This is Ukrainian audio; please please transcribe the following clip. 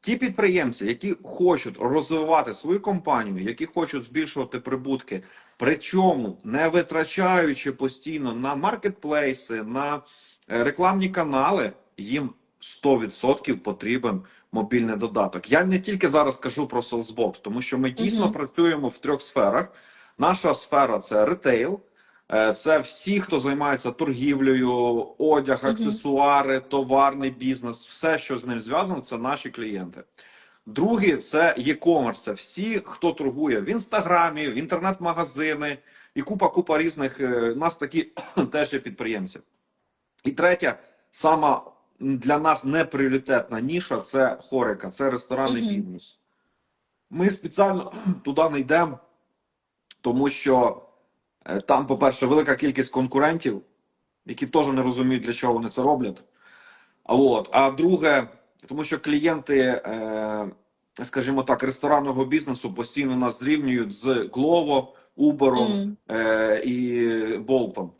Ті підприємці, які хочуть розвивати свою компанію, які хочуть збільшувати прибутки, причому не витрачаючи постійно на маркетплейси, на е, рекламні канали, їм 100% потрібен мобільний додаток. Я не тільки зараз кажу про Salesbox, тому що ми дійсно Мгм. працюємо в трьох сферах. Наша сфера це ретейл. Е, Це всі, хто займається торгівлею, одяг, аксесуари, товарний бізнес, все, що з ним зв'язано, це наші клієнти. Другий це e-commerce. Це всі, хто торгує в інстаграмі, в інтернет-магазини і купа купа різних. е, У нас такі теж є підприємці. І третя, сама для нас непріоритетна ніша це хорика, це ресторанний бізнес. Ми спеціально туди не йдемо, тому що там, по-перше, велика кількість конкурентів, які теж не розуміють, для чого вони це роблять. А от, а друге, тому що клієнти, е, скажімо так, ресторанного бізнесу постійно нас зрівнюють з Glovo, Uber е, і Болтом.